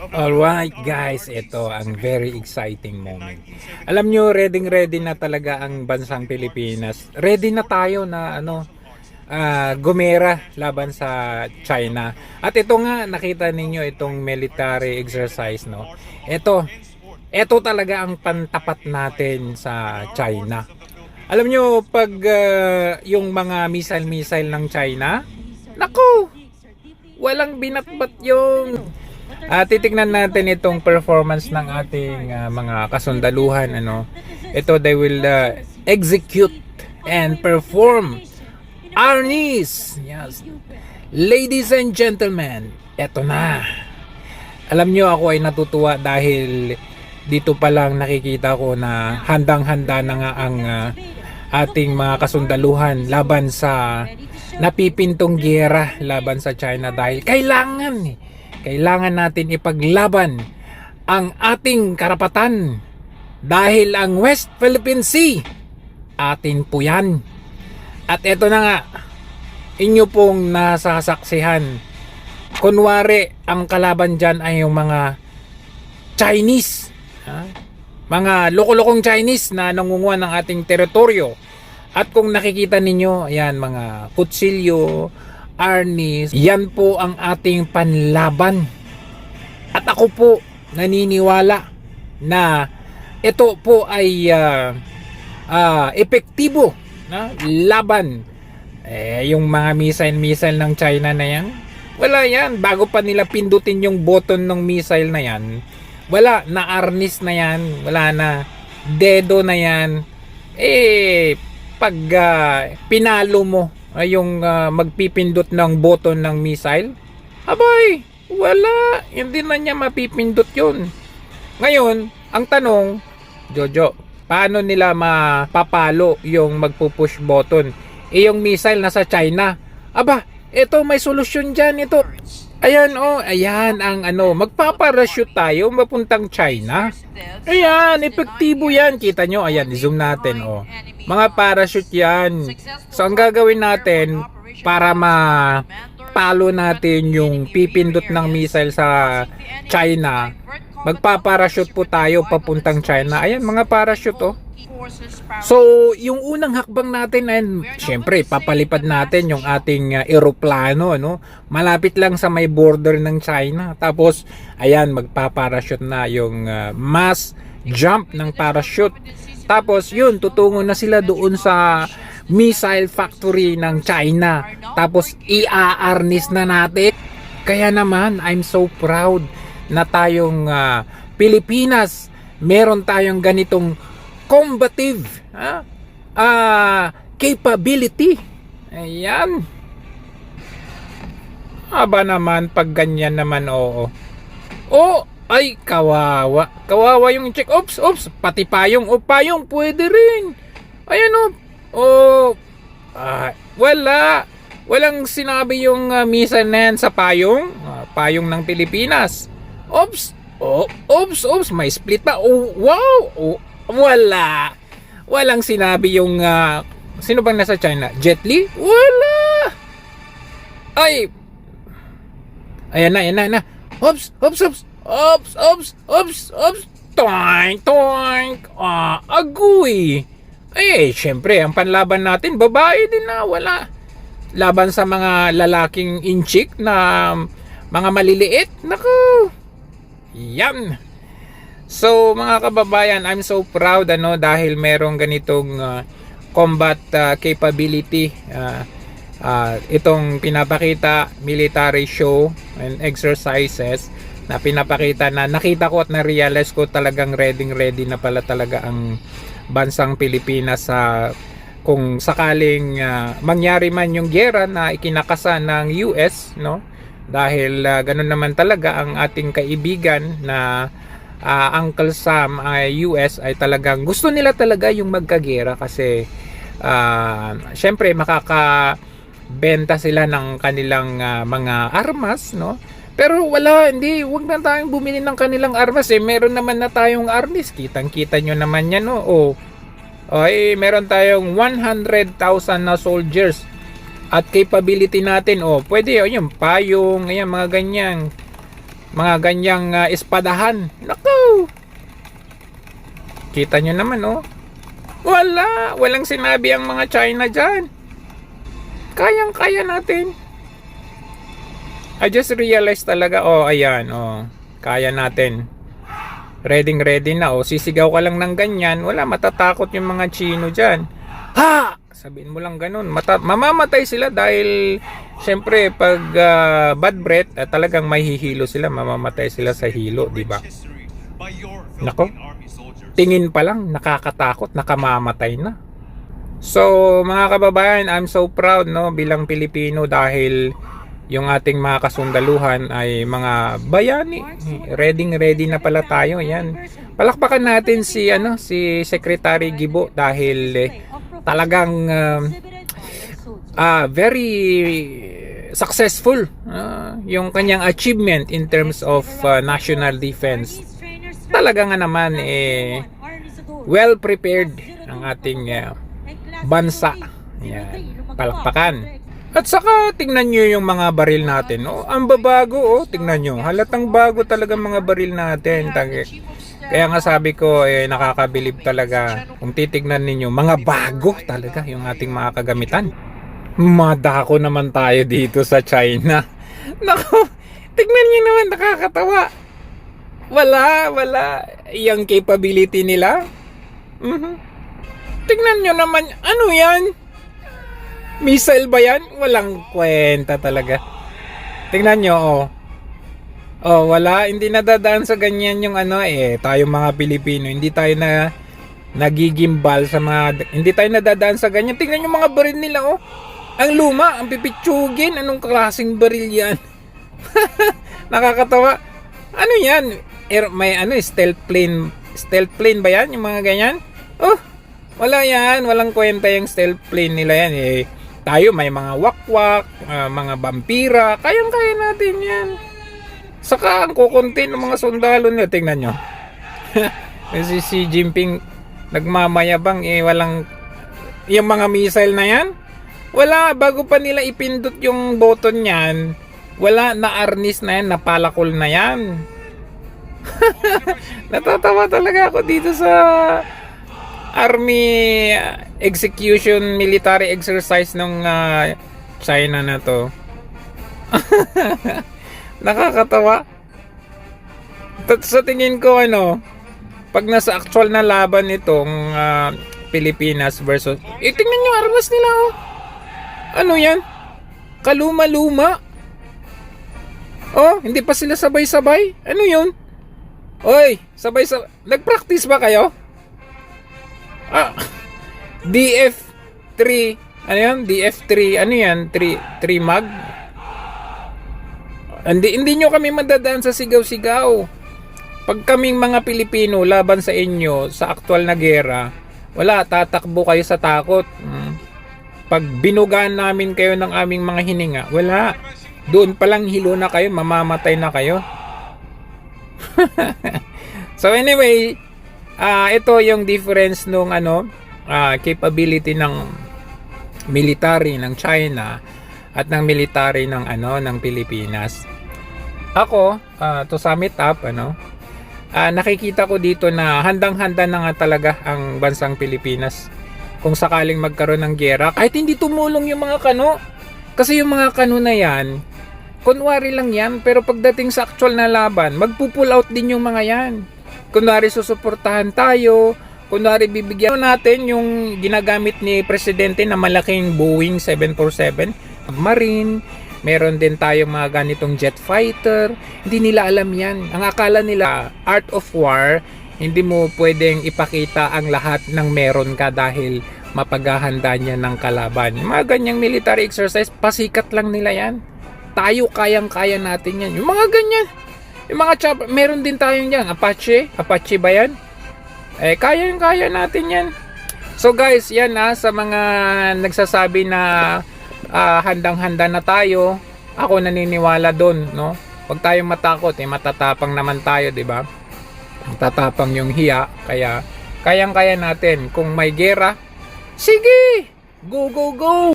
Alright guys, ito ang very exciting moment. Alam nyo, ready ready na talaga ang bansang Pilipinas. Ready na tayo na ano, ah, gumera laban sa China. At ito nga, nakita ninyo itong military exercise, no? Ito, ito talaga ang pantapat natin sa China. Alam nyo, pag ah, yung mga missile-missile ng China, naku, walang binatbat yung Ah, titignan natin itong performance ng ating ah, mga kasundaluhan ano. Ito they will ah, execute and perform Arnis. Yes. Ladies and gentlemen, eto na. Alam nyo ako ay natutuwa dahil dito pa lang nakikita ko na handang-handa na nga ang ah, ating mga kasundaluhan laban sa napipintong giyera laban sa China dahil kailangan eh, kailangan natin ipaglaban ang ating karapatan dahil ang West Philippine Sea atin po yan. At eto na nga inyo pong nasasaksihan. Kunwari ang kalaban dyan ay yung mga Chinese. Ha? mga loko-lokong Chinese na nangunguha ng ating teritoryo. At kung nakikita ninyo ayan mga kutsilyo arnis yan po ang ating panlaban. At ako po naniniwala na ito po ay ah, ah, epektibo na laban. Eh yung mga missile-missile ng China na yan wala yan. Bago pa nila pindutin yung button ng missile na yan wala na arnis na yan wala na dedo na yan. Eh pag ah, pinalo mo ay yung ah, magpipindot ng button ng missile? Abay wala. Hindi na niya mapipindot yun. Ngayon ang tanong Jojo paano nila mapapalo yung magpupush button eh yung missile nasa China. Aba ito may solusyon dyan ito ayan oh ayan ang ano magpaparachute tayo mapuntang China. Ayan epektibo yan. Kita nyo ayan zoom natin oh. Mga parachute yan. So ang gagawin natin para ma palo natin yung pipindot ng missile sa China magpaparachute po tayo papuntang China. Ayan mga parachute oh So, yung unang hakbang natin ay syempre papalipad natin yung ating uh, eroplano no. Malapit lang sa may border ng China. Tapos ayan magpaparachute na yung uh, mass jump ng parachute. Tapos yun tutungo na sila doon sa missile factory ng China. Tapos ia-arnis na natin. Kaya naman I'm so proud na tayong uh, Pilipinas meron tayong ganitong combative ha? Ah, capability. Ayan. Aba naman pag ganyan naman oo. Oh, ay kawawa. Kawawa yung check. Oops, oops. Pati payong. O payong pwede rin. Ayan oh. Oh. Ah, wala. Walang sinabi yung uh, misa na sa payong. Ah, payong ng Pilipinas. Oops. Oh, oops, oops. May split pa. Oh, wow. Oh, wala. Walang sinabi yung ah, sino bang nasa China? Jet Li? Wala. Ay. Ayan na, ayan na, ayan na. Oops, oops, oops. Oops, oops, oops, oops. Toink, toink. Ah, agoy. Eh, syempre, ang panlaban natin, babae din na, wala. Laban sa mga lalaking inchik na mga maliliit. Naku. Yan. So mga kababayan, I'm so proud ano dahil merong ganitong uh, combat uh, capability uh, uh, itong pinapakita military show and exercises na pinapakita na nakita ko at na-realize ko talagang ready ready na pala talaga ang bansang Pilipinas sa kung sakaling uh, mangyari man yung gera na ikinakasa ng US no? Dahil uh, ganun naman talaga ang ating kaibigan na uh, Uncle Sam ay US ay talagang gusto nila talaga yung magkagera kasi uh, syempre makakabenta sila ng kanilang uh, mga armas no? Pero wala hindi wag na tayong bumili ng kanilang armas eh. Meron naman na tayong arnis. Kitang kita nyo naman yan no? Oh ay meron tayong 100,000 na soldiers at capability natin. Oh pwede oh yung payong ayan mga ganyan mga ganyang ah, espadahan. Naku! Kita nyo naman, oh. Wala! Walang sinabi ang mga China dyan. Kayang-kaya natin. I just realized talaga, oh, ayan, oh. Kaya natin. Ready ready na, oh. Sisigaw ka lang ng ganyan, wala, matatakot yung mga Chino dyan. Ha! Sabihin mo lang ganun. Mata- mamamatay sila dahil syempre pag ah, bad breath, ah, talagang mahihilo sila, mamamatay sila sa hilo, di ba? Nako. Tingin pa lang nakakatakot, nakamamatay na. So, mga kababayan, I'm so proud no bilang Pilipino dahil yung ating mga kasundaluhan ay mga bayani. Ready ready na pala tayo, yan. Palakpakan natin si ano si Secretary Gibo dahil eh, talagang um, ah very successful ah, yung kanyang achievement in terms of ah, national defense. Talaga nga naman eh well prepared ang ating ah, bansa. Yan, palakpakan. At saka tingnan nyo yung mga baril natin. Oh, ang babago oh, tingnan nyo. Halatang bago talaga mga baril natin. Tag- kaya nga sabi ko, eh, nakakabilib talaga. Kung titignan ninyo, mga bago talaga yung ating mga kagamitan. Madako naman tayo dito sa China. Nako, tignan nyo naman, nakakatawa. Wala, wala. Yung capability nila. Mhm. Tignan nyo naman, ano yan? Missile ba yan? Walang kwenta talaga. Tingnan nyo, oh. Oh, wala. Hindi nadadaan sa ganyan yung ano eh. Tayo mga Pilipino, hindi tayo na nagigimbal sa mga... Hindi tayo nadadaan sa ganyan. Tingnan yung mga baril nila, oh. Ang luma, ang pipitsugin. Anong klaseng baril yan? Nakakatawa. Ano yan? Air, may ano, stealth plane. Stealth plane ba yan? Yung mga ganyan? Oh, wala yan. Walang kwenta yung stealth plane nila yan eh. Tayo may mga wakwak, ah, mga vampira. Kayang-kaya natin yan. Saka ang kukunti ng mga sundalo nila. Tingnan nyo. si Xi Jinping nagmamayabang eh walang yung mga missile na yan. Wala, bago pa nila ipindot yung button niyan, wala na arnis na yan, napalakol na yan. Natatawa talaga ako dito sa army execution military exercise ng uh, China na to. Nakakatawa. At sa tingin ko ano, pag nasa actual na laban itong uh, Pilipinas versus eh tingnan nyo armas nila oh. Ano yan? Kaluma-luma. Oh, hindi pa sila sabay-sabay. Ano yun? Oy, sabay-sabay. Nag-practice ba kayo? Ah, DF3. Ano yan? DF3. Ano yan? 3, 3 mag? Hindi, hindi nyo kami madadaan sa sigaw-sigaw. Pag kaming mga Pilipino laban sa inyo sa aktual na gera, wala, tatakbo kayo sa takot. Hmm. Pag binugaan namin kayo ng aming mga hininga, wala. Doon pa lang hilo na kayo, mamamatay na kayo. so anyway, ah ito yung difference nung ano, ah, capability ng military ng China at ng military ng ano ng Pilipinas. Ako, ah, to sum it up, ano, ah, nakikita ko dito na handang-handa na nga talaga ang bansang Pilipinas. Kung sakaling magkaroon ng gera kahit hindi tumulong yung mga kano. Kasi yung mga kano na yan kunwari lang yan pero pagdating sa actual na laban magpupull out din yung mga yan. Kunwari susuportahan tayo kunwari bibigyan natin yung ginagamit ni presidente na malaking Boeing 747 Marine meron din tayo mga ganitong jet fighter hindi nila alam yan ang akala nila art of war hindi mo pwedeng ipakita ang lahat ng meron ka dahil mapaghahanda niya ng kalaban. Mga ganyang military exercise, pasikat lang nila yan. Tayo kayang-kaya natin yan. Yung mga ganyan. Yung mga chopper, meron din tayo yan. Apache? Apache ba yan? Eh, kayang-kaya natin yan. So guys, yan ha, sa mga nagsasabi na ah, handang-handa na tayo, ako naniniwala doon, no? Huwag tayong matakot, eh, matatapang naman tayo, di ba? tatapang yung hiya kaya kayang kaya natin kung may gera sige go go go